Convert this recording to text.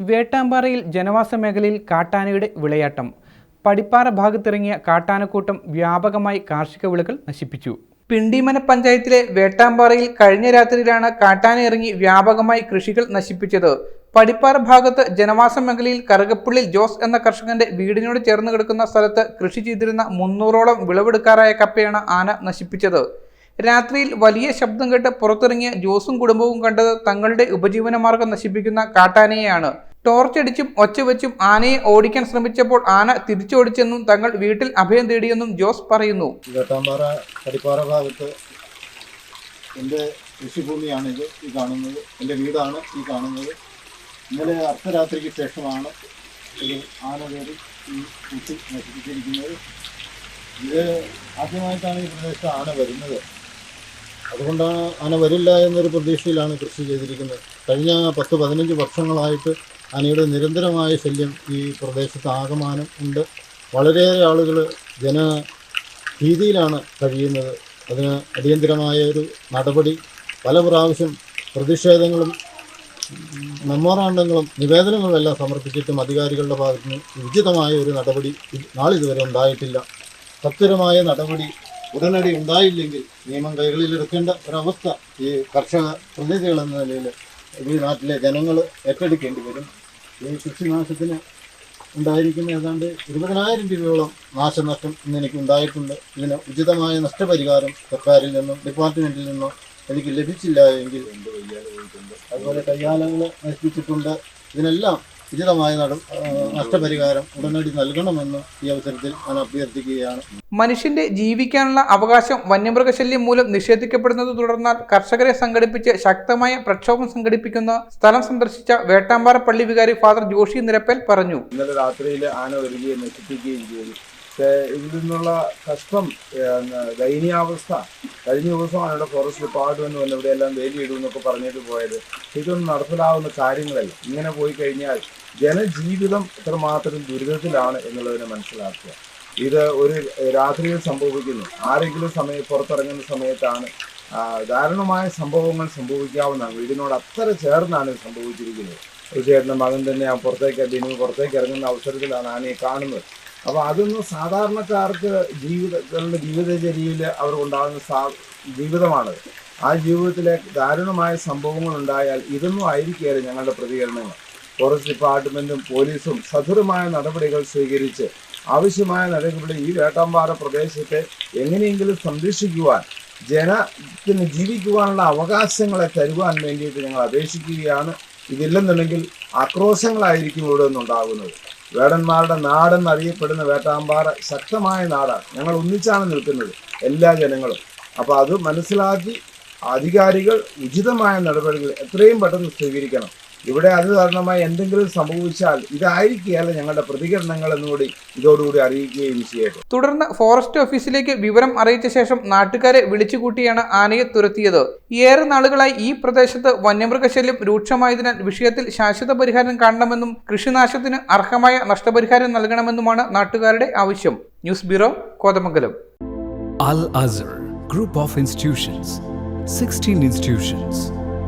വേട്ടാമ്പാറയിൽ ജനവാസ മേഖലയിൽ കാട്ടാനയുടെ വിളയാട്ടം. പടിപ്പാറ ഭാഗത്തിറങ്ങിയ കാട്ടാനക്കൂട്ടം വ്യാപകമായി കാർഷിക വിളകൾ നശിപ്പിച്ചു. പിണ്ടിമന പഞ്ചായത്തിലെ വേട്ടാമ്പാറയിൽ കഴിഞ്ഞ രാത്രിയിലാണ് കാട്ടാന ഇറങ്ങി വ്യാപകമായി കൃഷികൾ നശിപ്പിച്ചത്. പടിപ്പാറ ഭാഗത്ത് ജനവാസ മേഖലയിൽ കറുകപ്പുള്ളിൽ ജോസ് എന്ന കർഷകന്റെ വീടിനോട് ചേർന്ന് കിടക്കുന്ന സ്ഥലത്ത് കൃഷി ചെയ്തിരുന്ന മുന്നൂറോളം വിളവെടുക്കാറായ കപ്പയാണ് ആന നശിപ്പിച്ചത്. രാത്രിയിൽ വലിയ ശബ്ദം കേട്ട് പുറത്തിറങ്ങിയ ജോസും കുടുംബവും കണ്ടത് തങ്ങളുടെ ഉപജീവനമാർഗം നശിപ്പിക്കുന്ന കാട്ടാനയെയാണ്. ടോർച്ചടിച്ചും ഒച്ചവെച്ചും ആനയെ ഓടിക്കാൻ ശ്രമിച്ചപ്പോൾ ആന തിരിച്ചോടിച്ചെന്നും തങ്ങൾ വീട്ടിൽ അഭയം തേടിയെന്നും ജോസ് പറയുന്നു. വേട്ടാമ്പാറ കടിപ്പാറ ഭാഗത്ത് എന്റെ കൃഷിഭൂമിയാണിത് ഈ കാണുന്നത്. എന്റെ വീടാണ് ഈ കാണുന്നത്. ഇന്നലെ അർദ്ധരാത്രിക്ക് ശേഷമാണ് ഒരു ആന കയറി ഈ കുട്ടി നശിപ്പിച്ചിരിക്കുന്നത്. ഇത് ആദ്യമായിട്ടാണ് ഈ പ്രദേശത്ത് ആന വരുന്നത്. അതുകൊണ്ടാണ് ആന വരില്ല എന്നൊരു പ്രതീക്ഷയിലാണ് കൃഷി ചെയ്തിരിക്കുന്നത്. കഴിഞ്ഞ പത്ത് പതിനഞ്ച് വർഷങ്ങളായിട്ട് ആനയുടെ നിരന്തരമായ ശല്യം ഈ പ്രദേശത്ത് ആകമാനം ഉണ്ട്. വളരെയേറെ ആളുകൾ ജന ഭീതിയിലാണ് കഴിയുന്നത്. അതിന് അടിയന്തിരമായ ഒരു നടപടി പല പ്രാവശ്യം പ്രതിഷേധങ്ങളും മെമ്മോറാണ്ടങ്ങളും നിവേദനങ്ങളും എല്ലാം സമർപ്പിച്ചിട്ടും അധികാരികളുടെ ഭാഗത്ത് നിന്ന് ഉചിതമായ ഒരു നടപടി നാളിതുവരെ ഉണ്ടായിട്ടില്ല. സത്വരമായ നടപടി ഉടനടി ഉണ്ടായില്ലെങ്കിൽ നിയമം കൈകളിലെടുക്കേണ്ട ഒരവസ്ഥ ഈ കർഷക പ്രതിനിധികൾ എന്ന നിലയിൽ ഈ നാട്ടിലെ ജനങ്ങൾ ഏറ്റെടുക്കേണ്ടി വരും. ഈ കൃഷിനാശത്തിന് ഉണ്ടായിരിക്കുന്ന ഏതാണ്ട് ഇരുപതിനായിരം രൂപയോളം നാശനഷ്ടം ഇന്ന് എനിക്ക് ഉണ്ടായിട്ടുണ്ട്. ഇതിന് ഉചിതമായ നഷ്ടപരിഹാരം സർക്കാരിൽ നിന്നും ഡിപ്പാർട്ട്മെന്റിൽ നിന്നും എനിക്ക് ലഭിച്ചില്ല എങ്കിൽ അതുപോലെ കയ്യാലകൾ നശിപ്പിച്ചിട്ടുണ്ട്. ഇതിനെല്ലാം ഉചിതമായ നഷ്ടപരിഹാരം ഉടനടി നൽകണമെന്ന് ഈ അവസരത്തിൽ ഞാൻ അഭ്യർത്ഥിക്കുകയാണ്. മനുഷ്യന്റെ ജീവിക്കാനുള്ള അവകാശം വന്യമൃഗശല്യം മൂലം നിഷേധിക്കപ്പെടുന്നത് തുടർന്നാൽ കർഷകരെ സംഘടിപ്പിച്ച് ശക്തമായ പ്രക്ഷോഭം സംഘടിപ്പിക്കുന്ന സ്ഥലം സന്ദർശിച്ച വേട്ടാമ്പാറ പള്ളി വികാരി ഫാദർ ജോഷി നിരപ്പൽ പറഞ്ഞു. ഇന്നലെ രാത്രിയിൽ ആന വരികയും നശിപ്പിക്കുകയും ചെയ്തു. ഇതിൽ നിന്നുള്ള കഷ്ടം ദയനീയാവസ്ഥ. കഴിഞ്ഞ ദിവസമാണ് ഇവിടെ ഫോറസ്റ്റ് ഡിപ്പാർട്ട്മെന്റ് വന്ന് ഇവിടെ എല്ലാം വേലിയിടും എന്നൊക്കെ പറഞ്ഞിട്ട് പോയത്. ഇതൊന്നും നടപ്പിലാവുന്ന കാര്യങ്ങളല്ല. ഇങ്ങനെ പോയി കഴിഞ്ഞാൽ ജനജീവിതം എത്രമാത്രം ദുരിതത്തിലാണ് എന്നുള്ളതിനെ മനസ്സിലാക്കുക. ഇത് ഒരു രാത്രിയിൽ സംഭവിക്കുന്നു. ആരെങ്കിലും സമയം പുറത്തിറങ്ങുന്ന സമയത്താണ് ദാരുണമായ സംഭവങ്ങൾ സംഭവിക്കാവുന്നതാണ്. വീടിനോട് അത്ര ചേർന്നാണ് സംഭവിച്ചിരിക്കുന്നത്. ഒരു ചേട്ടന്റെ മകൻ തന്നെ ആ പുറത്തേക്ക് ബിനു പുറത്തേക്ക് ഇറങ്ങുന്ന അവസരത്തിലാണ് ആനയെ കാണുന്നത്. അപ്പോൾ അതൊന്നും സാധാരണക്കാർക്ക് ജീവിതങ്ങളുടെ ജീവിതചര്യയിൽ അവർക്കുണ്ടാകുന്ന സാ ജീവിതമാണ് ആ ജീവിതത്തിലെ ദാരുണമായ സംഭവങ്ങൾ ഉണ്ടായാൽ ഇതൊന്നും ആയിരിക്കുകയല്ല ഞങ്ങളുടെ പ്രതികരണങ്ങൾ. ഫോറസ്റ്റ് ഡിപ്പാർട്ട്മെന്റും പോലീസും സധുരമായ നടപടികൾ സ്വീകരിച്ച് ആവശ്യമായ നടപടി ഈ വേട്ടാമ്പാറ പ്രദേശത്തെ എങ്ങനെയെങ്കിലും സംരക്ഷിക്കുവാൻ ജനത്തിന് ജീവിക്കുവാനുള്ള അവകാശങ്ങളെ തരുവാൻ വേണ്ടിയിട്ട് ഞങ്ങൾ അപേക്ഷിക്കുകയാണ്. ഇതില്ലെന്നുണ്ടെങ്കിൽ ആക്രോശങ്ങളായിരിക്കും ഇവിടെ നിന്നുണ്ടാകുന്നത്. വേടന്മാരുടെ നാടെന്നറിയപ്പെടുന്ന വേട്ടാമ്പാറ ശക്തമായ നാടാണ്. ഞങ്ങൾ ഒന്നിച്ചാണ് നിൽക്കുന്നത് എല്ലാ ജനങ്ങളും. അപ്പോൾ അത് മനസ്സിലാക്കി അധികാരികൾ ഉചിതമായ നടപടികൾ എത്രയും പെട്ടെന്ന് സ്വീകരിക്കണം. ഇവിടെ അത് കാരണമായി എന്തെങ്കിലും സംഭവിച്ചാൽ ഇതായിരിക്കുകയല്ല ഞങ്ങളുടെ പ്രതികരണങ്ങൾ എന്നുകൂടി ഇതോടുകൂടി അറിയിക്കുകയും ചെയ്യട്ടെ തുടർന്ന് ഫോറസ്റ്റ് ഓഫീസിലേക്ക് വിവരം അറിയിച്ച ശേഷം നാട്ടുകാരെ വിളിച്ചുകൂട്ടിയാണ് ആനയെ തുരത്തിയത്. ഏറെ നാളുകളായി ഈ പ്രദേശത്ത് വന്യമൃഗശല്യം രൂക്ഷമായതിനാൽ വിഷയത്തിൽ ശാശ്വത പരിഹാരം കാണണമെന്നും കൃഷിനാശത്തിന് അർഹമായ നഷ്ടപരിഹാരം നൽകണമെന്നുമാണ് നാട്ടുകാരുടെ ആവശ്യം. News bureau Kothamangalam. Al Azhar group of institutions 16 institutions,